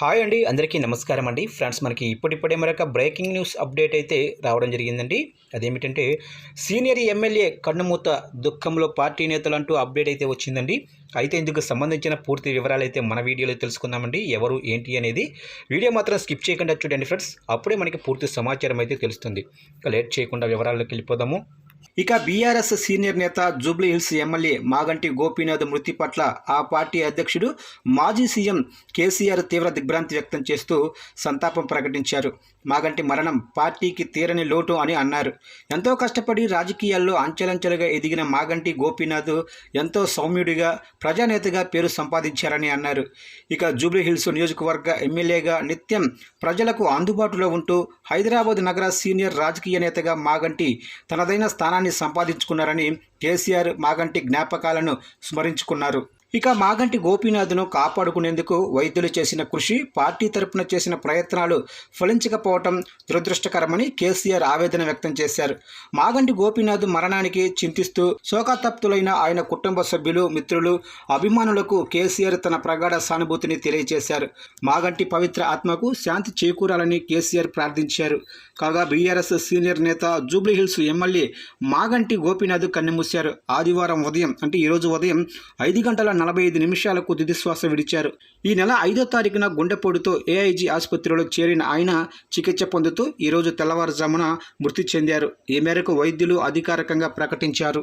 Hi అండి అందరికీ నమస్కారం అండి. ఫ్రెండ్స్ మనకి ఇప్పుడిప్పుడే మరొక బ్రేకింగ్ న్యూస్ అప్డేట్ అయితే రావడం జరిగిందండి. అదేమిటంటే సీనియర్ ఎమ్మెల్యే కన్నుమూత దుఃఖంలో పార్టీ నేతలు అంటూ అప్డేట్ అయితే వచ్చిందండి. అయితే ఇందుకు సంబంధించిన పూర్తి వివరాలు అయితే మన వీడియోలో తెలుసుకుందామండి. ఎవరు ఏంటి అనేది వీడియో మాత్రం స్కిప్ చేయకుండా చూడండి ఫ్రెండ్స్. అప్పుడే మనకి పూర్తి సమాచారం అయితే తెలుస్తుంది. లేట్ చేయకుండా వివరాల్లోకి వెళ్ళిపోదాము. ఇక బీఆర్ఎస్ సీనియర్ నేత జూబ్లీ హిల్స్ ఎమ్మెల్యే మాగంటి గోపీనాథ్ మృతి పట్ల ఆ పార్టీ అధ్యక్షుడు మాజీ సీఎం కేసీఆర్ తీవ్ర దిగ్భ్రాంతి వ్యక్తం చేస్తూ సంతాపం ప్రకటించారు. మాగంటి మరణం పార్టీకి తీరని లోటు అని అన్నారు. ఎంతో కష్టపడి రాజకీయాల్లో అంచెలంచెలుగా ఎదిగిన మాగంటి గోపీనాథ్ ఎంతో సౌమ్యుడిగా ప్రజానేతగా పేరు సంపాదించారని అన్నారు. ఇక జూబ్లీ హిల్స్ నియోజకవర్గ ఎమ్మెల్యేగా నిత్యం ప్రజలకు అందుబాటులో ఉంటూ హైదరాబాద్ నగర సీనియర్ రాజకీయ నేతగా మాగంటి తనదైన స్థానాన్ని సంపాదించుకున్నారని కేసీఆర్ మాగంటి జ్ఞాపకాలను స్మరించుకున్నారు. ఇక మాగంటి గోపీనాథ్ను కాపాడుకునేందుకు వైద్యులు చేసిన కృషి పార్టీ తరపున చేసిన ప్రయత్నాలు ఫలించకపోవటం దురదృష్టకరమని కేసీఆర్ ఆవేదన వ్యక్తం చేశారు. మాగంటి గోపీనాథ్ మరణానికి చింతిస్తూ శోకాతప్తులైన ఆయన కుటుంబ సభ్యులు మిత్రులు అభిమానులకు కేసీఆర్ తన ప్రగాఢ సానుభూతిని తెలియజేశారు. మాగంటి పవిత్ర ఆత్మకు శాంతి చేకూరాలని కేసీఆర్ ప్రార్థించారు. కాగా బీఆర్ఎస్ సీనియర్ నేత జూబ్లీహిల్స్ ఎమ్మెల్యే మాగంటి గోపీనాథ్ కన్నుమూశారు. ఆదివారం ఉదయం అంటే ఈరోజు ఉదయం ఐదు గంటల నలభై ఐదు నిమిషాలకు తుదిశ్వాస విడిచారు. ఈ నెల ఐదో తారీఖున గుండెపోటుతో ఏఐజీ ఆసుపత్రిలో చేరిన ఆయన చికిత్స పొందుతూ ఈరోజు తెల్లవారుజామున మృతి చెందారు. ఈ మేరకు వైద్యులు అధికారికంగా ప్రకటించారు.